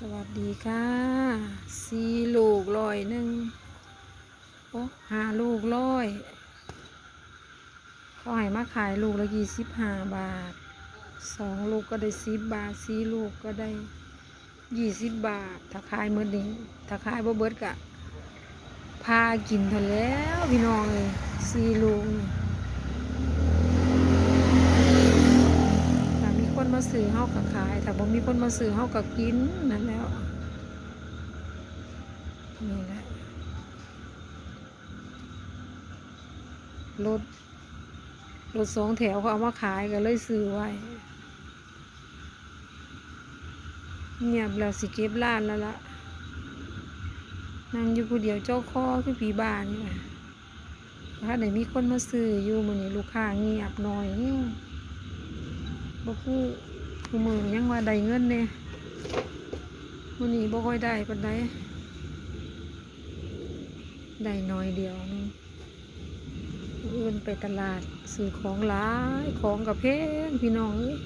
สวัสดีค่ะสี่ลูกร้อยหนึ่งโอ้ห้าลูกร้อยเขาให้มาขายลูกละยี่สิบห้าบาทสองลูกก็ได้สิบบาทสี่ลูกก็ได้ยี่สิบบาท ถ้าขายเมื่อนี้ถ้าขายบ่เบิดกะพากินเถอะแล้วพี่น้องเลยสี่ลูกนี่ถ้ามีคนมาซื้อเฮา ก็ขายถ้าบ่มีคนมาซื้อเฮาก็กินนั่นแล้วนี่แหละรถรถสองแถวเขาเอามาขายก็เลยซื้อไว้เงียบแล้วสิเก็บร้านแล้วล่ะนั่งอยู่ผู้เดียวเจ้าข้อคือผีบ้านนี่แหละถ้าไหนมีคนมาซื้ออยู่มื้อนี้ลูกค้าเงียบหน่อยบ่คือ ผู้มือยังว่าได้เงินเนี่ยมื้อนี้บ่ค่อยได้ปานใดได้น้อยเดียวนึงมื้ออื่นไปตลาดซื้อของหลายของกับแพงพี่น้องเอ้ย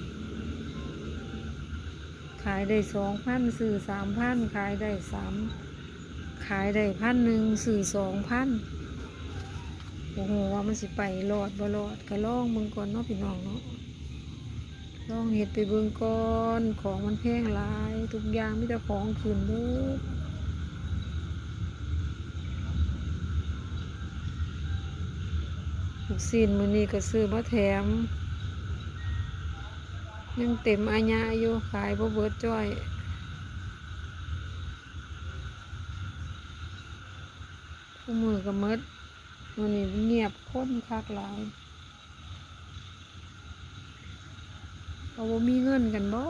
ขายได้สองพันซื้อสามพันขายได้สามขายได้พันหนึ่งสื่อสองพันโอ้โหว่ามันสิไปรอดบ่รอดก็ลองเบิ่งก่อนเนาะพี่น้องเนาะ ลองเห็ดไปเบิ่งก่อนของมันแพงหลาย ทุกอย่างไมีแต่ของขึ้นเบิดลูกซีนมือนี้ก็ซื้อมาแถม ยังเต็มอาญาอยู่ขายบ่เบิดจ้อยคู่มือก็หมดวันนี้เงียบค้นคักหลาย เขาบ่มีเงินกันบ่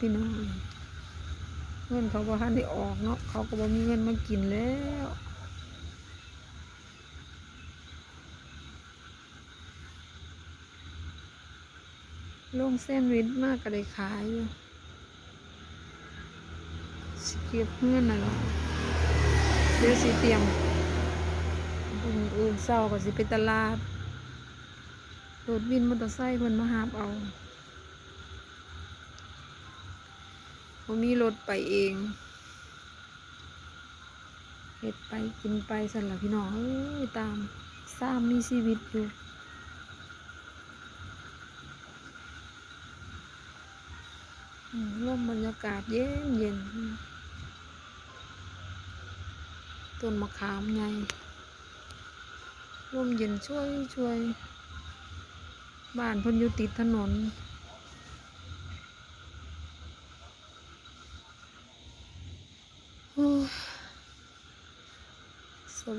พี่น้องเงินเขาบ่ทันได้ออกเนาะเขาก็บ่มีเงินมากินแล้วลงเส้นวิทมากก็ได้ขายอยู่สเก็บเงินน่ะเนาะเดี๋ยวสิเตรียมอื่นอื่นเศร้าก็สิไปตลาดรถวินมอเตอร์ไซค์เพิ่นมาหาบเอา บ่มีรถไปเองเฮ็ดไปกินไปสั่นล่ะพี่น้องเอ้ยตามซ้ำมีชีวิตอยู่อืมลมบรรยากาศเย็นเย็นต้นมะขามใหญ่มเย็นช่วยช่วย บ้านพนอยู่ติดถนน โอ้ย ส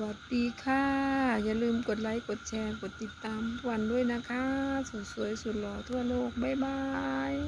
วัสดีค่ะ อย่าลืมกดไลค์ กดแชร์ กดติดตามวันด้วยนะคะ สุดสวยสุดหล่อทั่วโลก บ๊ายบาย